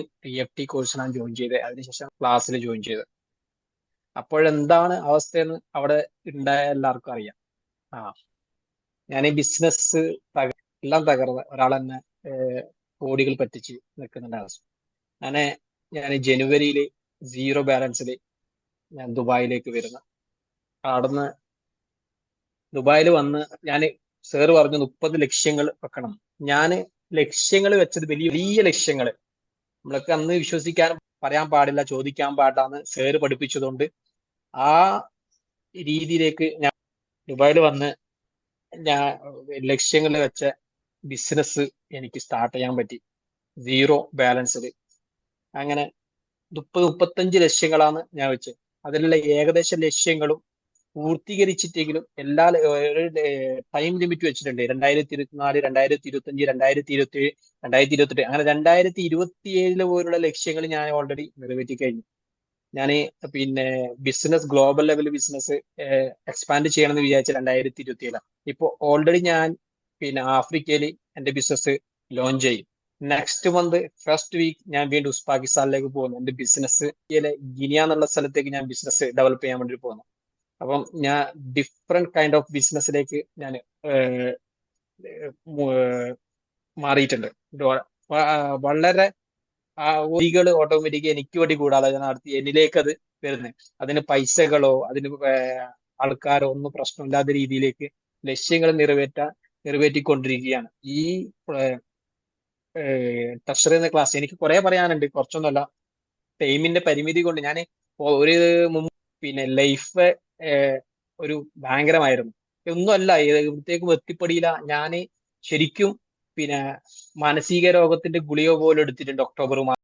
T F T കോഴ്സിനാണ് join ചെയ്തത്. അതിനുശേഷം ക്ലാസ്സിൽ ജോയിൻ ചെയ്തത്. അപ്പോഴെന്താണ് അവസ്ഥയെന്ന് അവിടെ ഉണ്ടായ എല്ലാവർക്കും അറിയാം. ആ. ഞാൻ ഈ ബിസിനസ് എല്ലാം തകർന്ന് ഒരാൾ തന്നെ കോടികൾ പറ്റിച്ച് നിൽക്കുന്നുണ്ട് അവസ്ഥ അങ്ങനെ ഞാൻ ജനുവരിയിൽ സീറോ ബാലൻസിൽ ഞാൻ ദുബായിലേക്ക് വരുന്നു. അവിടുന്ന് ദുബായിൽ വന്ന് ഞാൻ സാറ് പറഞ്ഞു മുപ്പത് ലക്ഷ്യങ്ങൾ വെക്കണം. ഞാൻ ലക്ഷ്യങ്ങൾ വെച്ചത് വലിയ വലിയ ലക്ഷ്യങ്ങൾ നമ്മളൊക്കെ അന്ന് വിശ്വസിക്കാൻ പറയാൻ പാടില്ല ചോദിക്കാൻ പാടില്ല സേറ് പഠിപ്പിച്ചതുകൊണ്ട് ആ രീതിയിലേക്ക് ഞാൻ ദുബായിൽ വന്ന് ഞാൻ ലക്ഷ്യങ്ങളിൽ വെച്ച ബിസിനസ് എനിക്ക് സ്റ്റാർട്ട് ചെയ്യാൻ പറ്റി. സീറോ ബാലൻസിൽ അങ്ങനെ മുപ്പത് മുപ്പത്തഞ്ച് ലക്ഷ്യങ്ങളാണ് ഞാൻ വെച്ചത്. അതിലുള്ള ഏകദേശ ലക്ഷ്യങ്ങളും പൂർത്തീകരിച്ചിട്ടെങ്കിലും എല്ലാ ടൈം ലിമിറ്റ് വെച്ചിട്ടുണ്ട് രണ്ടായിരത്തി ഇരുപത്തിനാല് രണ്ടായിരത്തി ഇരുപത്തി അഞ്ച് രണ്ടായിരത്തി ഇരുപത്തി ഏഴ് രണ്ടായിരത്തി ഇരുപത്തെട്ട് അങ്ങനെ രണ്ടായിരത്തി ഇരുപത്തി ഏഴിൽ പോലുള്ള ലക്ഷ്യങ്ങൾ ഞാൻ ഓൾറെഡി നിറവേറ്റി കഴിഞ്ഞു. ഞാൻ പിന്നെ business global level business expand ചെയ്യണം എന്ന് വിചാരിച്ച രണ്ടായിരത്തി ഇരുപത്തി ഏഴാണ് ഇപ്പോൾ ഓൾറെഡി ഞാൻ പിന്നെ ആഫ്രിക്കയിൽ എന്റെ ബിസിനസ് ലോഞ്ച് ചെയ്യും. നെക്സ്റ്റ് മന്ത് ഫസ്റ്റ് വീക്ക് ഞാൻ വീണ്ടും ഉസ്പാകിസ്ഥാനിലേക്ക് പോകുന്നു. എന്റെ ബിസിനസ് ഗിനിയ എന്നുള്ള സ്ഥലത്തേക്ക് ഞാൻ ബിസിനസ് ഡെവലപ്പ് ചെയ്യാൻ വേണ്ടി പോകുന്നു. അപ്പം ഞാൻ ഡിഫറെന്റ് കൈൻഡ് ഓഫ് ബിസിനസ്സിലേക്ക് ഞാൻ മാറിയിട്ടുണ്ട്. വളരെ ഒരികൾ ഓട്ടോമാറ്റിക് എനിക്ക് വേണ്ടി കൂടാതെ ഞാൻ നടത്തി എന്നിലേക്ക് അത് വരുന്നത് അതിന് പൈസകളോ അതിന് ആൾക്കാരോ ഒന്നും പ്രശ്നമില്ലാത്ത രീതിയിലേക്ക് ലക്ഷ്യങ്ങൾ നിറവേറ്റാൻ നിറവേറ്റിക്കൊണ്ടിരിക്കുകയാണ്. ഈ ടച്ചർ എന്ന ക്ലാസ് എനിക്ക് കുറെ പറയാനുണ്ട്. കുറച്ചൊന്നുമല്ല. ടൈമിന്റെ പരിമിതി കൊണ്ട് ഞാൻ ഒരു പിന്നെ ലൈഫ് ഒരു ഭയങ്കരമായിരുന്നു. ഒന്നുമല്ല ഇവിടത്തേക്ക് എത്തിപ്പെടിയില്ല ഞാൻ ശരിക്കും പിന്നെ മാനസിക രോഗത്തിന്റെ ഗുളിക പോലും എടുത്തിട്ടുണ്ട് ഒക്ടോബർ